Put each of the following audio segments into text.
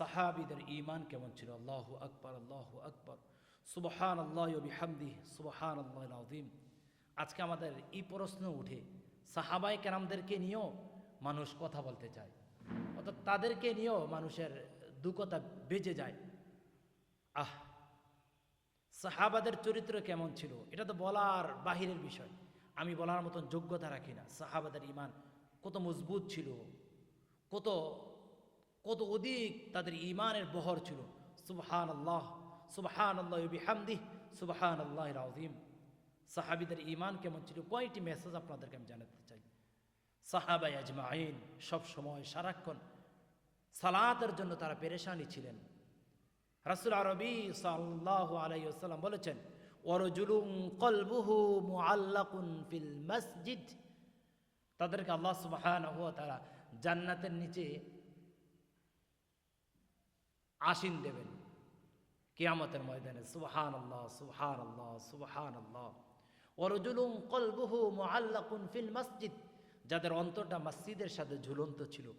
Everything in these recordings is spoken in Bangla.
সাহাবিদের ইমান কেমন ছিল? আল্লাহ আকবর আল্লাহ আকবর। সুবহান আল্লাহ বিহামদি সুবহান আল্লাহ আজিম আজকে আমাদের এই প্রশ্ন উঠে সাহাবাই কেরামদেরকে নিয়েও মানুষ কথা বলতে চায়। অর্থাৎ তাদেরকে নিয়েও মানুষের দু কথা বেজে যায়। আহ, সাহাবাদের চরিত্র কেমন ছিল? এটা তো বলার বাহিরের বিষয়। আমি বলার মতন যোগ্যতা রাখি না। সাহাবাদের ইমান কত মজবুত ছিল, কত কত অধিক তাদের ইমানের বহর ছিল। সুবহান আল্লাহ সুবহান আল্লাহ বিহামদি সুবহান আল্লাহ রাজিম সাহাবিদের ইমান কেমন ছিল? কয়টি মেসেজ আপনাদেরকে আমি জানাতে চাই। সাহাবাই আজমাইন সব সময় সারাক্ষণ সালাতের জন্য তারা পেরেশানি ছিলেন। রাসুল আরবি সাল্লাহ আলাইসাল্লাম বলেছেন ওরজুলুম কলবুহু মুআল্লাকুন ফিল মসজিদ। তাদেরকে আল্লাহ সুবহানাহু ওয়া তাআলা জান্নাতের নিচে আসীন দেবেন। কিয়ামতের ময়দানে সুবহান আল্লাহ সুহান আল্লাহ সুবহান আল্লাহ ওরজুলুম কলবুহু মুআল্লাকুন ফিল মসজিদ। যাদের অন্তরটা মসজিদের সাথে ঝুলন্ত ছিল।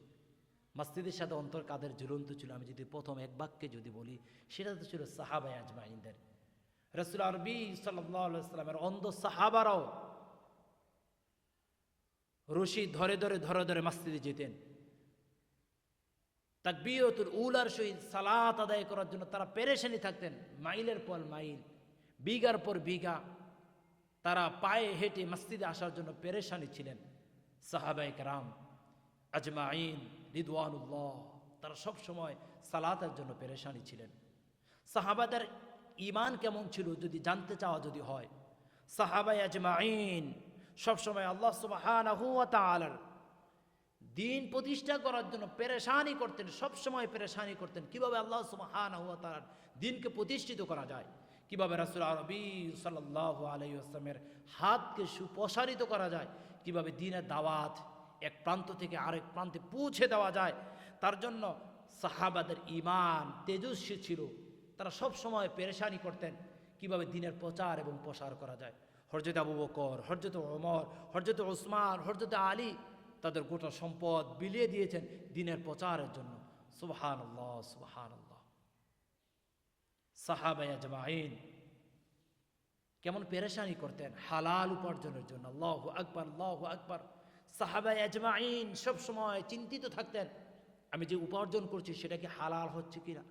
মসজিদের সাথে অন্তর কাদের ঝুলন্ত ছিল? আমি যদি প্রথম এক বাক্যে যদি বলি, সেটা তো ছিল সাহাবাই আজমাইনদের। রসুল আরবি সাল্লামের অন্ধ সাহাবারাও রশি ধরে ধরে ধরে ধরে মসজিদে যেতেন। তাকবিরতুল উলার সহিত সালাত আদায় করার জন্য তারা পেরেশানি থাকতেন, মাইলের পর মাইল, বিঘার পর বিঘা। তারা পায়ে হেঁটে মসজিদে আসার জন্য পেরেশানি ছিলেন। সাহাবাইক রাম আজমাইন, রিদওয়ানুল্লাহ, তারা সব সময় সালাতের জন্য পেরেশানি ছিলেন। সাহাবাদের ইমান কেমন ছিল যদি জানতে চাওয়া যদি হয়? সাহাবাই আজমা আইন সবসময় আল্লাহ তাআলার দিন প্রতিষ্ঠা করার জন্য পেরেশানি করতেন সব সময় পেরেশানি করতেন। কীভাবে আল্লাহ ওয়া তাআলার দিনকে প্রতিষ্ঠিত করা যায়? কীভাবে রাসূল আরবি সাল্লাল্লাহু আলাই ওয়াসাল্লামের হাতকে সুপ্রসারিত করা যায়? কীভাবে দিনের দাওয়াত এক প্রান্ত থেকে আরেক প্রান্তে পৌঁছে দেওয়া যায়? তার জন্য সাহাবাদের ইমান তেজস্বী ছিল। তারা সব সময় পেরেশানি করতেন কীভাবে দিনের প্রচার এবং প্রসার করা যায়। হরজত আবু বকর হরজত ওমর হরজত ওসমান হরজত আলী তাদের গোটা সম্পদ বিলিয়ে দিয়েছেন দিনের প্রচারের জন্য। সুবহান আল্লাহ সুবহান আল্লাহ সাহাবায়া কেমন পেরেশানি করতেন, হালাল উপার্জনের জন্য। আল্লাহ আকবর আল্লাহ আকবর। সাহাবাই আজমাইন সব সময় চিন্তিত থাকতেন, আমি যে উপার্জন করছি সেটা কি হালাল হচ্ছে কিনা?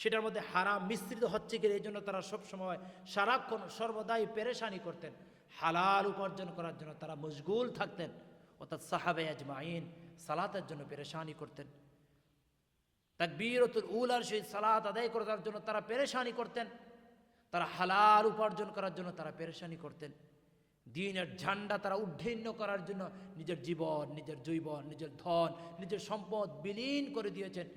সেটার মধ্যে হারাম মিশ্রিত হচ্ছে কিনা, এই জন্য তারা সব সময় সারাক্ষণ সর্বদাই পেরেশানি করতেন। হালাল উপার্জন করার জন্য তারা মশগুল থাকতেন। অর্থাৎ সাহাবে আজমাইন সালাতের জন্য পেরেশানি করতেন। তাকবীরতুল উলার সেই সালাত আদায় করার জন্য তারা পেরেশানি করতেন। তারা হালাল উপার্জন করার জন্য তারা পেরেশানি করতেন। দিনের ঝান্ডা তারা উদ্ধান্য করার জন্য নিজের জীবন, নিজের জৈবন, নিজের ধন, নিজের সম্পদ বিলীন করে দিয়েছেন।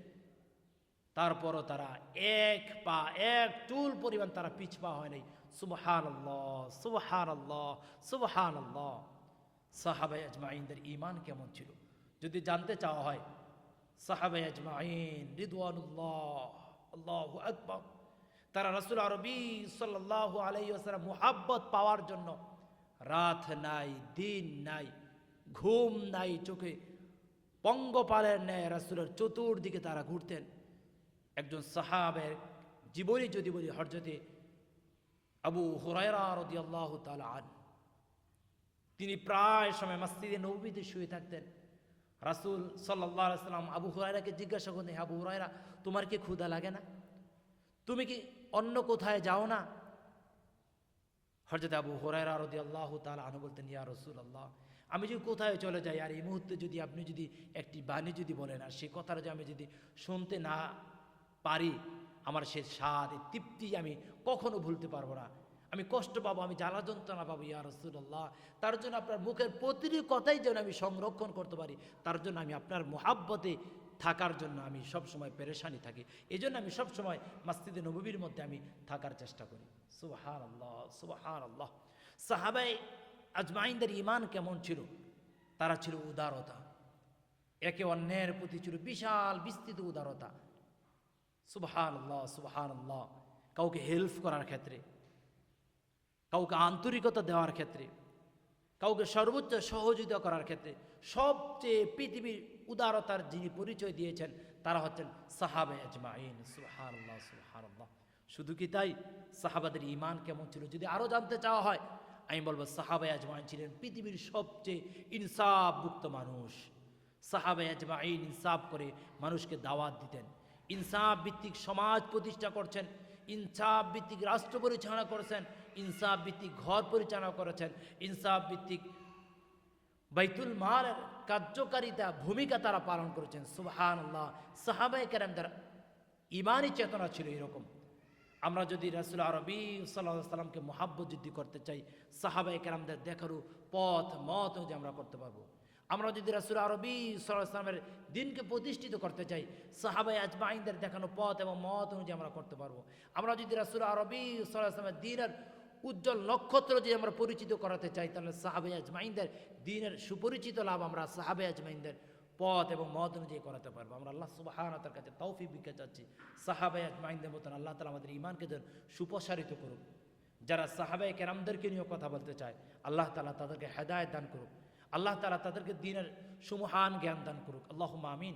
তারপরও তারা এক পা, এক চুল পরিমাণ তারা পিছপা হয় নাই। সুবহান আল্লাহ সুবহান আল্লাহ সুবহান আল্লাহ সাহাবাই আজমাইনদের ইমান কেমন ছিল? যদি জানতে চাওয়া হয় সাহাবাই আজমাইন রিদওয়ানুল্লাহ আকবর, তারা রসুল আরবি সাল্লাহ আলাইসালাম মুহাব্বত পাওয়ার জন্য রাত নাই, দিন নাই, ঘুম নাই চোখে পঙ্গপালের ন্যায় রাসুলের চতুর্দিকে তারা ঘুরতেন। একজন সাহাবের জীবনী যদি বলি হরজতে আবু হুরায়রা রদি আল্লাহ আন তিনি প্রায় সময় মসজিদে নবীতে শুয়ে থাকতেন। রাসুল সাল্লাহ সাল্লাম আবু হুরায়রাকে জিজ্ঞাসা করতেন আবু হুরায়রা, তোমার কি ক্ষুধা লাগে না? তুমি কি অন্য কোথায় যাও না? হরজত আবু হোরাইরা রদি আল্লাহ তালা আনু বলতেন, ইয়া রসুল আল্লাহ আমি যদি কোথায় চলে যাই, আর এই মুহূর্তে যদি আপনি যদি একটি বাণী যদি বলেন, আর সে কথাটা যদি আমি যদি শুনতে না পারি, আমার সে স্বাদ তৃপ্তি আমি কখনো ভুলতে পারব না। আমি কষ্ট পাবো, আমি জ্বালা যন্ত্রণা পাবো, ইয়া রসুল্লাহ তার জন্য আপনার মুখের প্রতিটি কথাই যেন আমি সংরক্ষণ করতে পারি। তার জন্য আমি আপনার মোহাব্বতে থাকার জন্য আমি সব সময় পেরেশানি থাকি। এই জন্য আমি সব সময় মাস্তিদে নবীর মধ্যে আমি থাকার চেষ্টা করি। সুবাহান আল্লাহ সুবাহান আল্লাহ সাহাবাই আজমাইনদের ইমান কেমন ছিল? তারা ছিল উদারতা। একে অন্যের প্রতি ছিল বিশাল বিস্তৃত উদারতা। সুবাহান আল্লাহ সুবাহান আল্লাহ কাউকে হেল্প করার ক্ষেত্রে কাউকে আন্তরিকতা দেওয়ার ক্ষেত্রে, কাউকে সর্বোচ্চ সহযোগিতা করার ক্ষেত্রে সবচেয়ে পৃথিবীর উদারতার যিনি পরিচয় দিয়েছেন, তারা হচ্ছেন সাহাবে আজমাইন। সুবহানাল্লাহ সুবহানাল্লাহ। শুধু কি তাই? সাহাবাদের ইমান কেমন ছিল? যদি আরও জানতে চাওয়া হয়, আমি বলব সাহাবে আজমাইন ছিলেন পৃথিবীর সবচেয়ে ইনসাফভুক্ত মানুষ। সাহাবে আজমাইন ইনসাফ করে মানুষকে দাওয়াত দিতেন। ইনসাফ ভিত্তিক সমাজ প্রতিষ্ঠা করছেন, ইনসাফ ভিত্তিক রাষ্ট্র পরিচালনা করেছেন ইনসাফ ভিত্তিক ঘর পরিচালনা করেছেন। ইনসাফ ভিত্তিক বাইতুল মালের কার্যকারিতা ভূমিকা তারা পালন করেছেন। সুবহান আল্লাহ সাহাবাই কেরামদের ইমানই চেতনা ছিল এরকম। আমরা যদি রাসুল আরবি সাল্লাহ সাল্লামকে মহাব্বত যুদ্ধি করতে চাই সাহাবাই কেরামদের দেখারও পথ, মত অনুযায়ী আমরা করতে পারব। আমরা যদি রাসুল আরবি সাল্লাহ সাল্লামের দিনকে প্রতিষ্ঠিত করতে চাই সাহাবাই আজমাইনদের দেখানো পথ এবং মত অনুযায়ী আমরা করতে পারব। আমরা যদি রাসুল আরবি সাল্লাহ সাল্লামের দিনের উজ্জ্বল নক্ষত্র যদি আমরা পরিচিত করাতে চাই, তাহলে সাহাবে আজমাইনদের দিনের সুপরিচিত লাভ আমরা সাহাবে আজমাইনদের পথ এবং মত অনুযায়ী করাতে পারব। আমরা আল্লাহ সুবাহানতার কাছে তৌফি বিকে চাচ্ছি। সাহাবে আজমাইনদের মতন আল্লাহ তালা আমাদের ইমানকে যেন সুপ্রসারিত করুক। যারা সাহাবে কেরামদেরকে নিয়ে কথা বলতে চায়, আল্লাহ তালা তাদেরকে হেদায়ত দান করুক। আল্লাহ তালা তাদেরকে দিনের সুমহান জ্ঞান দান করুক। আল্লাহ আমিন।